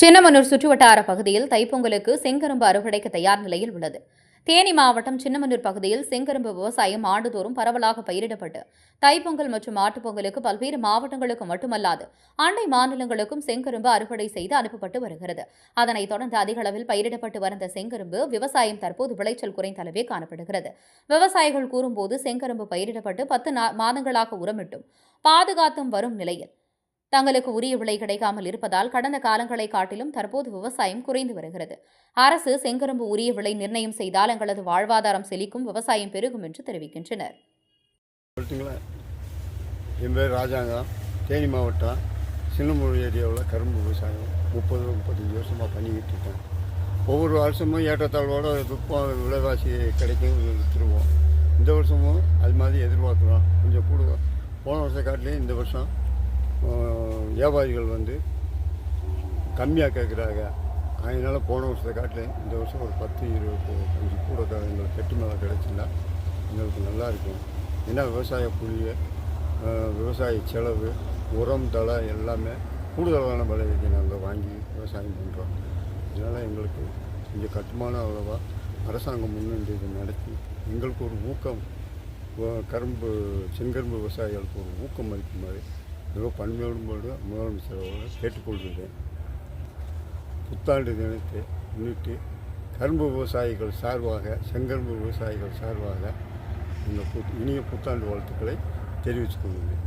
சின்னமனூர் சுற்றுவட்டார பகுதியில் தைப்பொங்கலுக்கு செங்கரும்பு அறுவடைக்கு தயார் நிலையில் உள்ளது. தேனி மாவட்டம் சின்னமனூர் பகுதியில் செங்கரும்பு விவசாயம் ஆண்டுதோறும் பரவலாக பயிரிடப்பட்டு தைப்பொங்கல் மற்றும் மாட்டுப்பொங்கலுக்கு பல்வேறு மாவட்டங்களுக்கு மட்டுமல்லாது அண்டை மாநிலங்களுக்கும் செங்கரும்பு அறுவடை செய்து அனுப்பப்பட்டு வருகிறது. அதனைத் தொடர்ந்து அதிக அளவில் பயிரிடப்பட்டு வந்த செங்கரும்பு விவசாயம் தற்போது விளைச்சல் குறைந்த அளவே காணப்படுகிறது. விவசாயிகள் கூறும்போது செங்கரும்பு பயிரிடப்பட்டு பத்து மாதங்களாக உரமிட்டும் பாதுகாத்தும் வரும் நிலையில் தங்களுக்கு உரிய விலை கிடைக்காமல் இருப்பதால் கடந்த காலங்களை காட்டிலும் தற்போது விவசாயம் குறைந்து வருகிறது. அரசு செங்கரும்பு உரிய விலை நிர்ணயம் செய்தால் எங்களது வாழ்வாதாரம் செழிக்கும் விவசாயம் பெருகும் என்று தெரிவிக்கின்றனர். என் பேர் ராஜாங்கம். தேனி மாவட்டம் சின்னமூர் ஏரியாவில் கரும்பு விவசாயம் முப்பது முப்பத்தஞ்சு வருஷமாக பண்ணிக்கிட்டு இருக்கேன். ஒவ்வொரு வருஷமும் ஏற்றத்தாழ்வோட விற்போம் விலைவாசி கிடைக்கும் விற்றுருவோம் இந்த வருஷமும் அது மாதிரி எதிர்பார்க்குறோம் கொஞ்சம் கூடுவோம் போன வருஷம் காட்டிலையும் இந்த வருஷம் வியாபாரிகள் வந்து கம்மியாக கேட்குறாங்க அதனால் போன வருஷத்தை காட்டிலும் இந்த வருஷம் ஒரு பத்து இருபது அஞ்சு கூட க- எங்களுக்கு கெட்டு மேலே கிடச்சிருந்தா எங்களுக்கு நல்லா இருக்கும். ஏன்னா விவசாய புளிய விவசாய செலவு உரம் தழை எல்லாமே கூடுதலான விலைக்கு நாங்கள் வாங்கி விவசாயம் பண்ணுறோம் இதனால் எங்களுக்கு கொஞ்சம் கட்டுமான அவ்வளோவா அரசாங்கம் முன்னின்று இதை நடத்தி எங்களுக்கு ஒரு ஊக்கம் கரும்பு செங்கரும்பு விவசாயிகளுக்கு ஒரு ஊக்கம் அளிக்குமாறு மிக பன்மையோடு முதலமைச்சரோடு கேட்டுக்கொள்கிறேன் புத்தாண்டு தினத்தை முன்னிட்டு கரும்பு விவசாயிகள் சார்பாக செங்கரும்பு விவசாயிகள் சார்பாக இந்த புத் இனிய புத்தாண்டு வாழ்த்துக்களை தெரிவித்துக் கொள்கிறேன்.